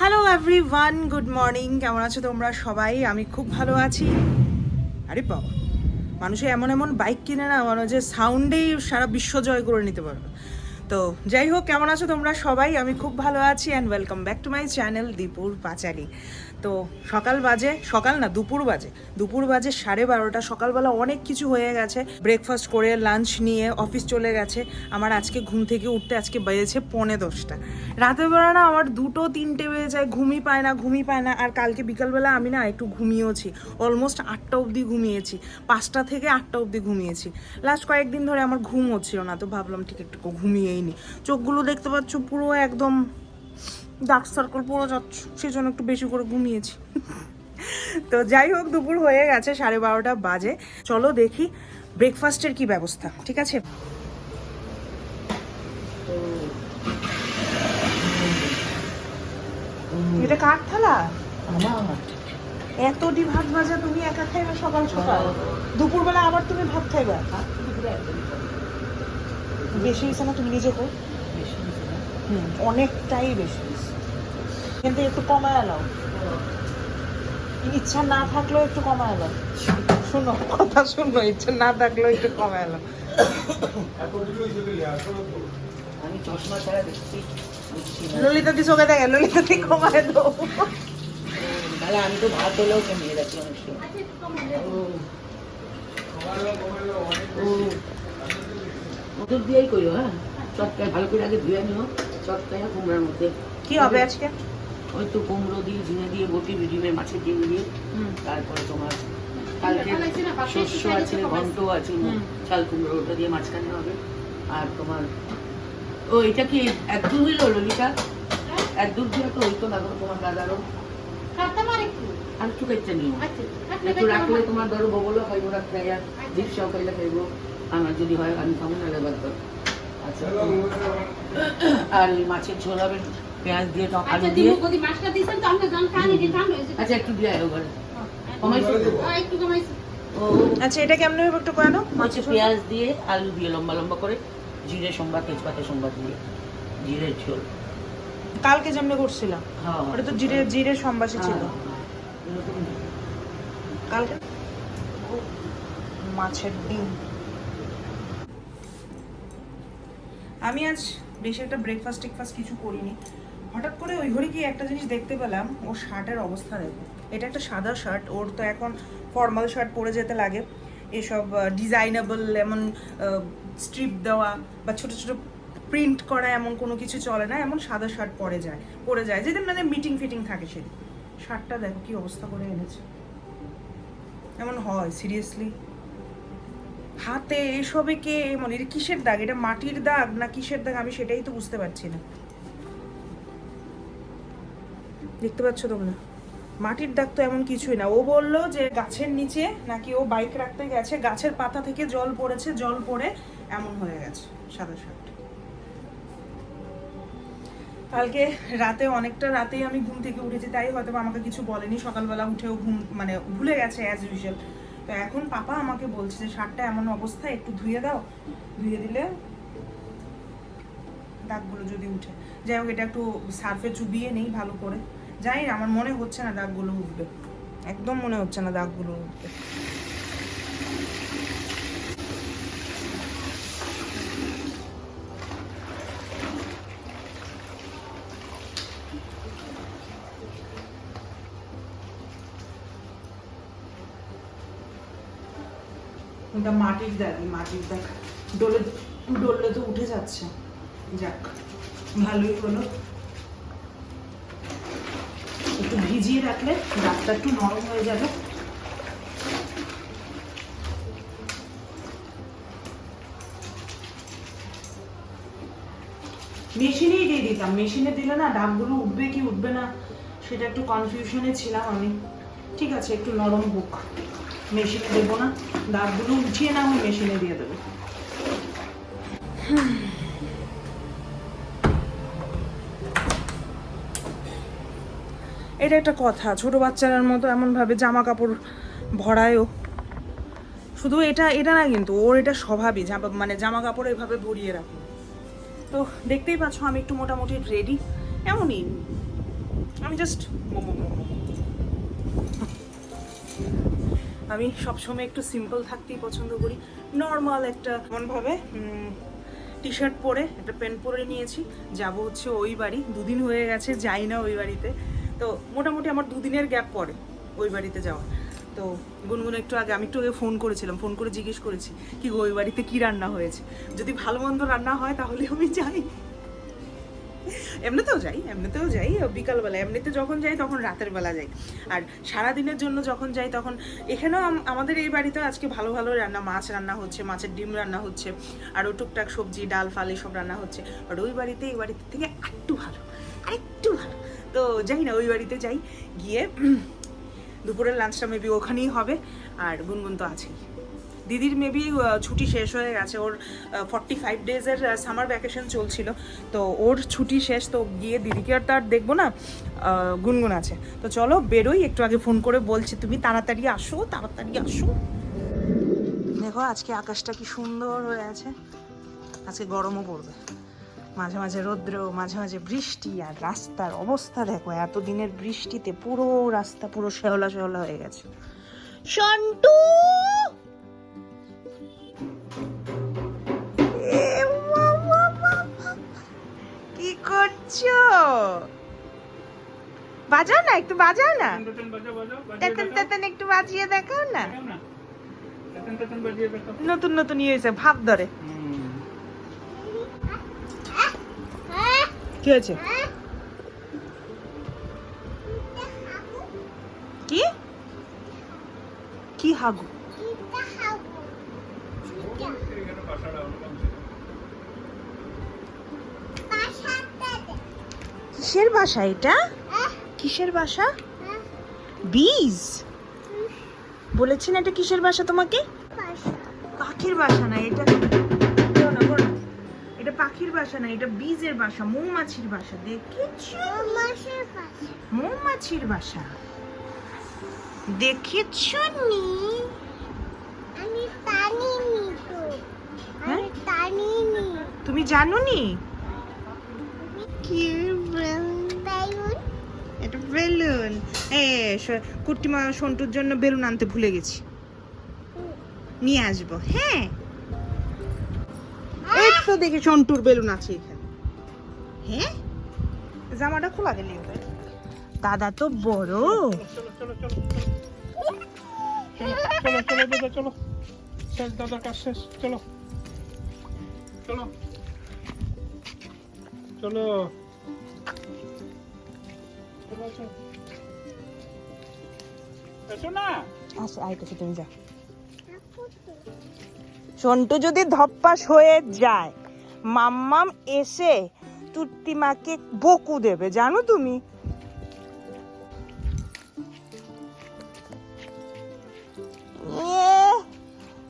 Hello everyone good morning কেমন আছো তোমরা সবাই? আমি খুব ভালো আছি। আরে বাবা, মানুষে এমন এমন বাইক কিনে না মানে যে সাউন্ডেই সারা বিশ্ব জয় করে নিতে পারবে। তো যাই হোক, কেমন আছো তোমরা সবাই? আমি খুব ভালো আছি and welcome back to my channel দীপুর পাঁচালি। তো সকাল বাজে, সকাল না, দুপুর বাজে। দুপুর বাজে সাড়ে বারোটা, সকালবেলা অনেক কিছু হয়ে গেছে। ব্রেকফাস্ট করে লাঞ্চ নিয়ে অফিস চলে গেছে। আমার আজকে ঘুম থেকে উঠতে আজকে বেজেছে পৌনে দশটা। রাতের বেলা না আমার দুটো তিনটে বেজে যায়, ঘুমই পায় না, ঘুমই পায় না। আর কালকে বিকালবেলা আমি না একটু ঘুমিয়েওছি। অলমোস্ট আটটা অবধি ঘুমিয়েছি। পাঁচটা থেকে আটটা অবধি ঘুমিয়েছি। লাস্ট কয়েকদিন ধরে আমার ঘুম হচ্ছিল না, তো ভাবলাম ঠিক একটু ঘুমিয়েই নি চোখগুলো দেখতে পাচ্ছ, পুরো একদম ডার্ক সার্কেল পড়ে যাচ্ছে। সেই জন্য একটু বেশি করে ঘুমিয়েছি। তো যাই হোক, দুপুর হয়ে গেছে, সাড়ে বারোটা বাজে। চলো দেখি ব্রেকফাস্টের কি ব্যবস্থা, ঠিক আছে? এটা কাঠ থালা? এতটি ভাত ভাজা তুমি একা খাইবে সকাল সকাল। দুপুরবেলা আবার তুমি ভাত খাইবা? বেশি হয়েছে না? তুমি নিজে কর হুম। অনেকটাই বেশি হয়েছে। কিন্তু একটু কমায় এলাও ইচ্ছা না থাকলেও একটু কমায় এলাও শোনো কথা শোনো ইচ্ছা না থাকলেও একটু কমায় এলাও আমি চশমা ছাড়া দেখছি ললিতা দি চোখে দেখে ললিতা দি কমায় দাও তাহলে আমি তো ভাত হলেও কমিয়ে রাখি অনেক সময় ও। দিয়েই করিও হ্যাঁ? চটকায় ভালো করে আগে ধুয়ে নিও চটকায় কুমড়ার মধ্যে। কি হবে আজকে? ওই তো কুমড়ো দিয়ে ঝিঙে দিয়ে বটি ডিমের মাছের ডিম দিয়ে তারপরে তোমার কালকে শস্য আছে ঘন্ট আছে হুম। চাল কুমড়ো ওটা দিয়ে মাঝখানে হবে। আর তোমার ও এটা কি এক দূর হইল ললিতা? এক দূর দিয়ে তো হইতো না ধরো তোমার দাদারও আর একটু নিও। একটু রাখলে তোমার ধরো বগলও খাইবো রাখতে আর খাইলে খাইবো। আমার যদি হয় আমি খাব না লেবার তো আচ্ছা। আর ওই মাছের ঝোল হবে পেঁয়াজ দিয়ে টক আলু দিয়ে। আচ্ছা একটু দিয়ে আয়ো? ও আচ্ছা। এটা কেমন হবে একটু কেন হচ্ছে পেঁয়াজ দিয়ে আলু দিয়ে লম্বা লম্বা করে। জিরে সোমবার তেজপাতা সোমবার দিয়ে। জিরের ঝোল। কালকে যেমন করছিলাম। হ্যাঁ। ওটা তো জিরে জিরে সম্বাসী ছিল। এরকম কালকে? মাছের ডিম। আমি আজ বেশি একটা ব্রেকফাস্ট টেকফাস্ট কিছু করিনি। হঠাৎ করে ওই ঘরে গিয়ে একটা জিনিস দেখতে পেলাম ওর শার্টের অবস্থা দেখো। এটা একটা সাদা শার্ট, ওর তো এখন ফর্মাল শার্ট পরে যেতে লাগে। এসব ডিজাইনেবল এমন স্ট্রিপ দেওয়া বা ছোট ছোট প্রিন্ট করা, এমন কোনো কিছু চলে না, এমন সাদা শার্ট পরে যায় পরে যায়। যেদিন মানে মিটিং ফিটিং থাকে সেদিন। শার্টটা দেখো কি অবস্থা করে এনেছে। এমন হয় সিরিয়াসলি হাতে এসবে কে মানে এটা কিসের দাগ? এটা মাটির দাগ না কিসের দাগ? আমি সেটাই তো বুঝতে পারছি না। দেখতে পাচ্ছ তোমরা? মাটির দাগ তো এমন কিছুই না। ও বলল যে গাছের নিচে নাকি ও বাইক রাখতে গেছে। গাছের পাতা থেকে জল পড়েছে, জল পড়ে এমন হয়ে গেছে, সাদা শার্ট। কালকে রাতে, অনেকটা রাতেই আমি ঘুম থেকে উঠেছি, তাই হয়তো আমাকে কিছু বলেনি। সকালবেলা উঠেও ঘুম মানে ভুলে গেছে অ্যাজ ইউজুয়াল তো এখন পাপা আমাকে বলছে যে, শার্টটা এমন অবস্থা একটু ধুয়ে দাও। ধুয়ে দিলে দাগগুলো যদি উঠে। যাই হোক, এটা একটু সার্ফে চুবিয়ে নেই ভালো করে। না আমার মনে হচ্ছে না দাগগুলো উঠবে। একদম মনে হচ্ছে না দাগগুলো উঠবে ওটা মাটির এই মাটির দাগ ডলে ডললে তো উঠে যাচ্ছে। যাক, ভালোই হলো। একটু ভিজিয়ে রাখলে দাগটা একটু নরম হয়ে যাবে। মেশিনেই দিয়ে দিতাম। মেশিনে দিলে না দাগগুলো উঠবে কি উঠবে না, সেটা একটু কনফিউশনে ছিলাম আমি। ঠিক আছে, একটু নরম হোক। মেশিনে দেবো না। দাগগুলো উঠিয়ে না আমি মেশিনে দিয়ে দেবো। এটা একটা কথা, ছোট বাচ্চার মতো এমন ভাবে জামা কাপড় ভরায়ও। শুধু এটা এটা না কিন্তু, ওর এটা স্বভাবই, জামা মানে জামা কাপড় এভাবে ভরিয়ে রাখে। তো দেখতেই পাচ্ছ আমি একটু মোটামুটি রেডি এমনই। আমি জাস্ট আমি সবসময় একটু সিম্পল থাকতেই পছন্দ করি। নর্মাল একটা এমনভাবে টি শার্ট পরে, একটা প্যান্ট পরে নিয়েছি। যাব হচ্ছে ওই বাড়ি। দুদিন হয়ে গেছে, যাই না ওই বাড়িতে। তো মোটামুটি আমার দুদিনের গ্যাপ পড়ে ওই বাড়িতে যাওয়া তো গুনগুন একটু আগে, আমি একটু আগে ফোন করেছিলাম ফোন করে জিজ্ঞেস করেছি, কি ওই বাড়িতে কি রান্না হয়েছে? যদি ভালো মন্দ রান্না হয় তাহলে আমি যাই। এমনিতেও যাই এমনিতেও যাই বিকালবেলা এমনিতে যখন যাই, তখন রাতের বেলা যাই। আর সারা দিনের জন্য যখন যাই, তখন এখানেও আমাদের এই বাড়িতে আজকে ভালো ভালো রান্না, মাছ রান্না হচ্ছে, মাছের ডিম রান্না হচ্ছে, আরও টুকটাক সবজি, ডাল, ফাল এসব রান্না হচ্ছে। বাট ওই বাড়িতে, এই বাড়িতে থেকে একটু ভালো, আরেকটু ভালো। তো যাই না, ওই বাড়িতে যাই, গিয়ে দুপুরের লাঞ্চটা মেবি ওখানেই হবে, আর গুনগুন তো আছেই। দিদির মেবি ছুটি শেষ হয়ে গেছে। ওর ফর্টি ফাইভ ডেজের সামার ভ্যাকেশন চলছিল। তো ওর ছুটি শেষ, তো গিয়ে দিদিকে আর তার দেখব না গুনগুন আছে। তো চলো বেরোই, একটু আগে ফোন করে বলছি তুমি তাড়াতাড়ি আসো তাড়াতাড়ি আসো। দেখো আজকে আকাশটা কি সুন্দর হয়ে আছে। আজকে গরমও পড়বে। মাঝে মাঝে রৌদ্র, মাঝে মাঝে বৃষ্টি আর রাস্তার অবস্থা দেখো, এতদিনের বৃষ্টিতে পুরো রাস্তা পুরো শেওলা শেওলা হয়ে গেছে। সন্টু করছ? বাজাও না একটু বাজাও না। তেতন তেতন একটু বাজিয়ে দেখাও না। নতুন নতুন ইয়ে হয়েছে ভাব ধরে। কি হয়েছে? কি? কি হাগু? কিসের বাসা এটা? কিসের বাসা? বীজ। বলেছি না এটা কিসের বাসা তোমাকে? পাখির বাসা না এটা। এটা পাখির বাসা না এটা বীজের বাসা মৌমাছির বাসা দেখেছ? মৌমাছির বাসা। দেখেছ নি হ্যাঁ? তুমি জানো নি কি? বেলুন। এ কুট্টিমা সন্টুর জন্য বেলুন আনতে ভুলে গেছি। নিয়ে আসব। হ্যাঁ। একশো দেখি সন্টুর বেলুন আছে এখানে। হ্যাঁ? জামাটা খোলা গেলে দাদা তো বড়। চলো চলো চলো চলো। চলো। চলো। আচ্ছা, সন্টু যদি ধপ্পাস হয়ে যায় মাম্মাম এসে তুর্তি মাকে বকু দেবে জানো তুমি?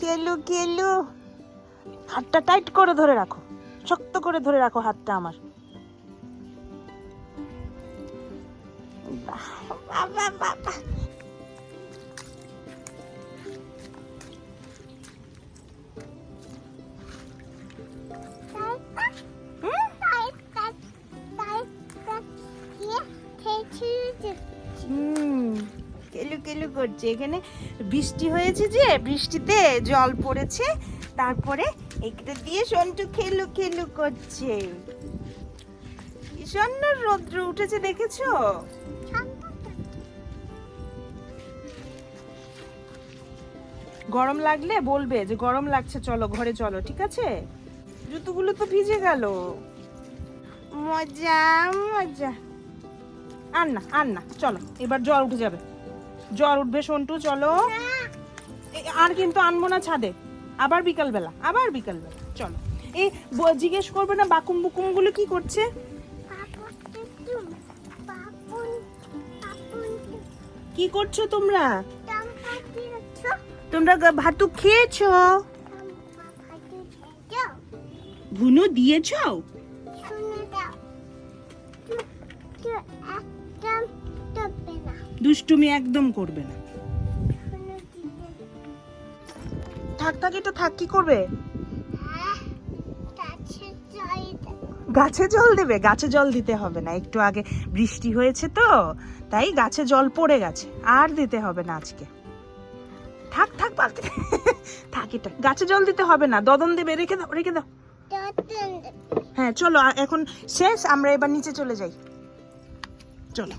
কেলু কেলু। হাতটা টাইট করে ধরে রাখো শক্ত করে ধরে রাখো হাতটা আমার। কেলু করছে। এখানে বৃষ্টি হয়েছে যে, বৃষ্টিতে জল পড়েছে। তারপরে এটা দিয়ে সন্টু খেলু খেলু করছে। সুন্দর রৌদ্র উঠেছে, দেখেছ? গরম লাগলে বলবে যে গরম লাগছে চলো ঘরে চলো ঠিক আছে? জুতোগুলো তো ভিজে গেল। মজা মজা। আর না আর না চলো এবার জ্বর উঠে যাবে। জ্বর উঠবে সন্টু চলো। আর কিন্তু আনব না ছাদে। আবার বিকালবেলা আবার বিকালবেলা চলো। এই জিজ্ঞেস করবে না বাকুম বুকুমগুলো কি করছে? কি করছ তোমরা? তোমরা ভাতু খেয়েছো? ভুনো দিয়েছ? দুষ্টুমি একদম করবে না। থাক থাক, এটা থাক, কি করবে? গাছে জল দেবে। গাছে জল দিতে হবে না। একটু আগে বৃষ্টি হয়েছে তো, তাই গাছে জল পড়ে গেছে। আর দিতে হবে না আজকে। থাক থাক বালতি থাক এটা। গাছে জল দিতে হবে না দদন দেবে রেখে দাও রেখে দাও। হ্যাঁ চলো এখন শেষ আমরা এবার নিচে চলে যাই। চলো।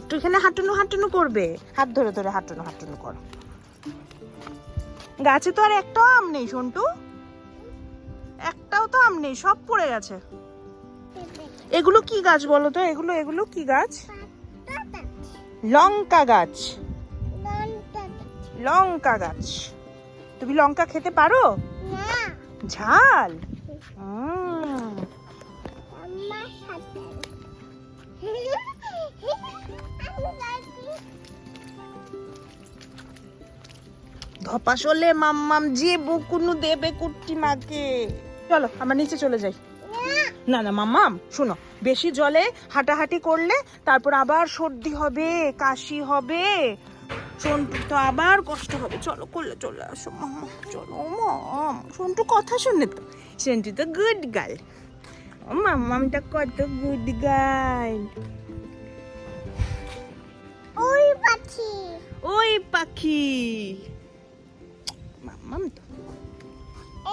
একটু এখানে হাঁটুনো হাঁটুনো করবে। হাত ধরে ধরে হাঁটুনো হাঁটুনো করো। গাছে তো আর একটাও আম নেই সন্টু। একটাও তো আম নেই সব পড়ে গেছে। এগুলো কি গাছ বলো তো? এগুলো এগুলো কি গাছ। লঙ্কা গাছ। লঙ্কা গাছ। তুমি লঙ্কা খেতে পারো? ঝাল। উম, আমার ধপাস হলে মাম্মাম যে বকুনু দেবে কুট্টি মাকে। চলো আমরা নিচে চলে যাই। না না মাম্মাম শোনো বেশি জলে হাঁটাহাঁটি করলে তারপর আবার সর্দি হবে কাশি হবে। সন্টু তো আবার কষ্ট হবে। চলো করলে চলে আসো মাম্মা চলো মাম। সন্টু কথা শুনে তো সন্টু তো গুড গার্ল ও মাম্মামটা কত গুড গার্ল ওই পাখি। ওই পাখি। মাম্মাম তো।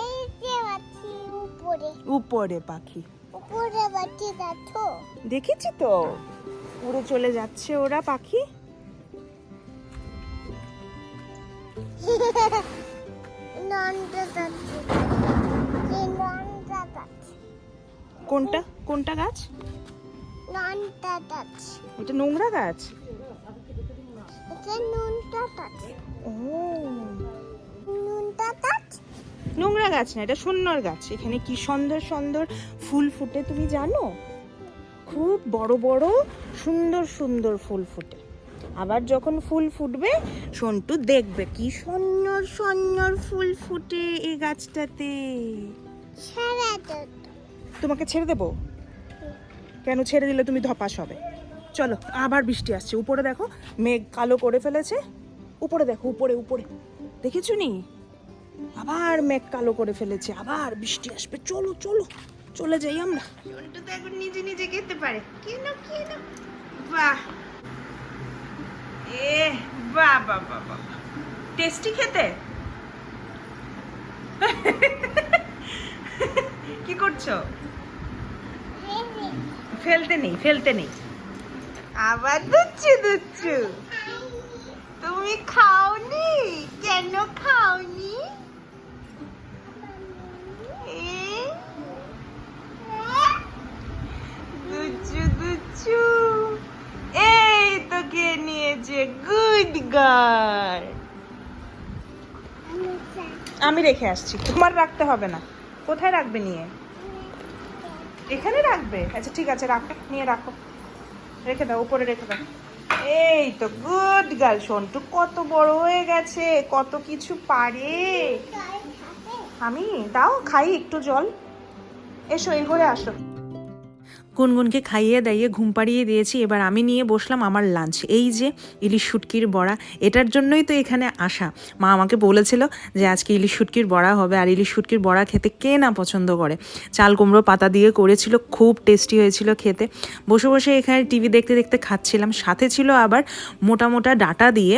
এই যে পাখি উপরে। উপরে পাখি। উপরে পাখি দেখো। দেখেছি তো। উড়ে চলে যাচ্ছে ওরা পাখি। কোনটা? কোনটা গাছ? এটা নোংরা গাছ? নোংরা গাছ না, এটা সুন্দর গাছ। এখানে কি সুন্দর সুন্দর ফুল ফুটে, তুমি জানো? খুব বড় বড় সুন্দর সুন্দর ফুল ফুটে। আবার যখন ফুল ফুটবে সন্টু দেখবে। কি সুন্দর সুন্দর ফুল ফুটে এই গাছটাতে। তোমাকে ছেড়ে দেবো? কেন ছেড়ে দিলে তুমি ধপাস হবে? চলো আবার বৃষ্টি আসছে। উপরে দেখো মেঘ কালো করে ফেলেছে। উপরে দেখো উপরে উপরে। দেখেছ নি? আবার মেঘ কালো করে ফেলেছে আবার বৃষ্টি আসবে। চলো চলো চলে যাই আমরা। তো এখন নিজে নিজে খেতে পারে। কেন কেন? বাহ! এ বাহ বাহ বাহ বাহ টেস্টি খেতে? কি করছ? ফেলতে নেই ফেলতে নেই। আবার দুচ্ছু দুচ্ছু। তুমি খাওনি? কেন খাওনি? দুচ্ছু দুচ্ছু। কে নিয়েছে গুড গার্ল আমি রেখে আসছি। তোমার রাখতে হবে না। কোথায় রাখবে নিয়ে? এখানে রাখবে? আচ্ছা ঠিক আছে, রাখো। নিয়ে রাখো। রেখে দাও, উপরে রেখে দাও। এই তো গুড গার্ল সন্টু, কত বড় হয়ে গেছে, কত কিছু পারে। আমি? দাও, খাই একটু জল। এসো এই ঘরে আসো। গুনগুনকে খাইয়ে দাইয়ে ঘুম পাড়িয়ে দিয়েছি, এবার আমি নিয়ে বসলাম আমার লাঞ্চ এই যে ইলিশ শুটকির বড়া, এটার জন্যই তো এখানে আসা। মা আমাকে বলেছিল যে আজকে ইলিশ শুটকির বড়া হবে, আর ইলিশ শুটকির বড়া খেতে কে না পছন্দ করে। চাল কুমড়ো পাতা দিয়ে করেছিল, খুব টেস্টি হয়েছিল খেতে। বসে বসে এখানে টিভি দেখতে দেখতে খাচ্ছিলাম। সাথে ছিল আবার মোটা মোটা ডাটা দিয়ে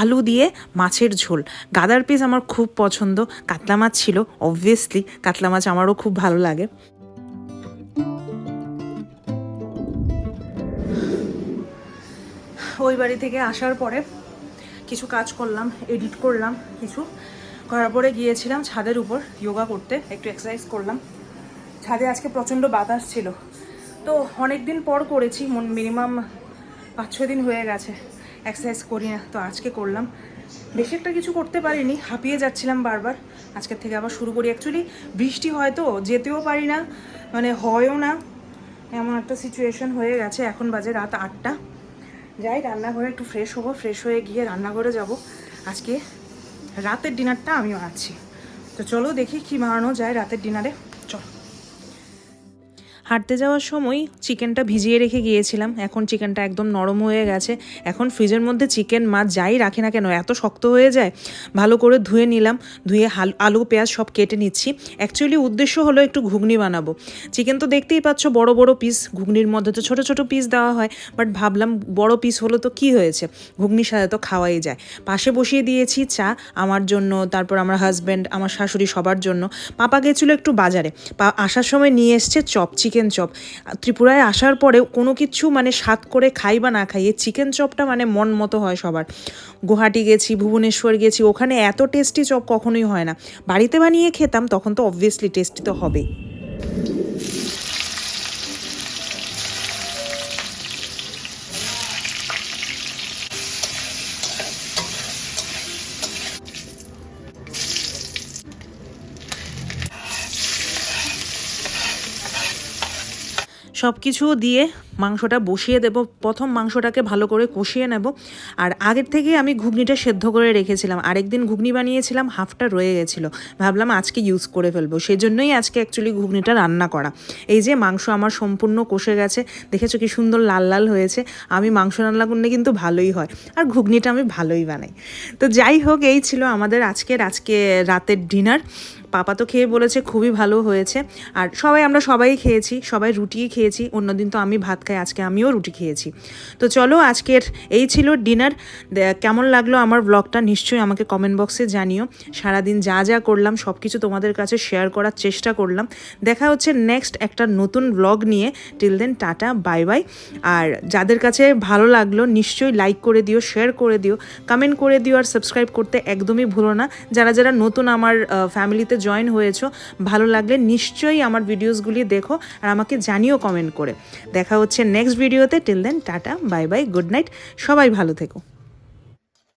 আলু দিয়ে মাছের ঝোল। গাদার পিস আমার খুব পছন্দ, কাতলা মাছ ছিল অবভিয়াসলি কাতলা মাছ আমারও খুব ভালো লাগে। ওই বাড়ি থেকে আসার পরে কিছু কাজ করলাম এডিট করলাম কিছু। করার পরে গিয়েছিলাম ছাদের উপর যোগা করতে, একটু এক্সারসাইজ করলাম। ছাদে আজকে প্রচণ্ড বাতাস ছিল। তো অনেক দিন পর করেছি মিনিমাম পাঁচ ছ দিন হয়ে গেছে এক্সারসাইজ করি না, তো আজকে করলাম। বেশি একটা কিছু করতে পারিনি, হাঁপিয়ে যাচ্ছিলাম বারবার। আজকের থেকে আবার শুরু করি। অ্যাকচুয়ালি বৃষ্টি হয় তো যেতেও পারি না মানে হয়ও না, এমন একটা সিচুয়েশন হয়ে গেছে। এখন বাজে রাত আটটা। যাই, রান্নাঘরে একটু ফ্রেশ হব ফ্রেশ হয়ে গিয়ে রান্নাঘরে যাব। আজকে রাতের ডিনারটা আমি বানাচ্ছি তো চলো দেখি কি বানানো যায় রাতের ডিনারে হাঁটতে যাওয়ার সময় চিকেনটা ভিজিয়ে রেখে গিয়েছিলাম। এখন চিকেনটা একদম নরম হয়ে গেছে। এখন ফ্রিজের মধ্যে চিকেন মাছ যাই রাখে না কেন, এত শক্ত হয়ে যায়, ভালো করে ধুয়ে নিলাম, ধুয়ে আলু, পেঁয়াজ সব কেটে নিচ্ছি। অ্যাকচুয়ালি উদ্দেশ্য হলো একটু ঘুগনি বানাবো। চিকেন তো দেখতেই পাচ্ছ, বড় বড় পিস ঘুগনির মধ্যে তো ছোট ছোট পিস দেওয়া হয় বাট ভাবলাম বড় পিস হলো তো কি হয়েছে? ঘুগনির সাথে তো খাওয়াই যায়। পাশে বসিয়ে দিয়েছি চা, আমার জন্য, তারপর আমার হাজব্যান্ড আমার শাশুড়ি সবার জন্য। পাপা গেছিল একটু বাজারে। আসার সময় নিয়ে এসছে চপ চিকেন চপ ত্রিপুরায় আসার পরে কোনো কিছু মানে স্বাদ করে খাই বা না খাই, এই চিকেন চপটা মানে মন মতো হয় সবার। গুয়াহাটি গেছি, ভুবনেশ্বর গেছি, ওখানে এত টেস্টি চপ কখনোই হয় না। বাড়িতে বানিয়ে খেতাম, তখন তো অবভিয়াসলি টেস্টি তো হবেই। সব কিছু দিয়ে মাংসটা বসিয়ে দেব। প্রথম মাংসটাকে ভালো করে কষিয়ে নেব। আর আগের থেকে আমি ঘুগনিটা সেদ্ধ করে রেখেছিলাম। আরেকদিন ঘুগনি বানিয়েছিলাম, হাফটা রয়ে গেছিল। ভাবলাম আজকে ইউজ করে ফেলব। সেই জন্যই আজকে অ্যাকচুয়ালি ঘুগনিটা রান্না করা। এই যে মাংস আমার সম্পূর্ণ কষে গেছে। দেখেছ কি সুন্দর লাল লাল হয়েছে। আমি মাংস রান্না করলে কিন্তু ভালোই হয়। আর ঘুগনিটা আমি ভালোই বানাই। তো যাই হোক, এই ছিল আমাদের আজকের, আজকে রাতের ডিনার পাপা তো খেয়ে বলেছে, খুবই ভালো হয়েছে। আর সবাই, আমরা সবাই খেয়েছি। সবাই রুটিই খেয়েছি। অন্যদিন তো আমি ভাত খাই আজকে আমিও রুটি খেয়েছি। তো চলো আজকের এই ছিল ডিনার। কেমন লাগল আমার ব্লগটা নিশ্চয়ই আমাকে কমেন্ট বক্সে জানিও। সারাদিন যা যা করলাম সব কিছু তোমাদের কাছে শেয়ার করার চেষ্টা করলাম। দেখা হচ্ছে নেক্সট একটা নতুন ব্লগ নিয়ে। Till then tata bye bye আর যাদের কাছে ভালো লাগল, নিশ্চয়ই লাইক করে দিও শেয়ার করে দিও। কমেন্ট করে দিও আর সাবস্ক্রাইব করতে একদমই ভুলো না। যারা যারা নতুন আমার ফ্যামিলিতে জয়েন হয়েছো, ভালো লাগলে নিশ্চয়ই আমার ভিডিওসগুলি দেখো আর আমাকে জানিও কমেন্ট করে। দেখা হচ্ছে নেক্সট ভিডিওতে till then tata bye bye good night সবাই ভালো থেকো।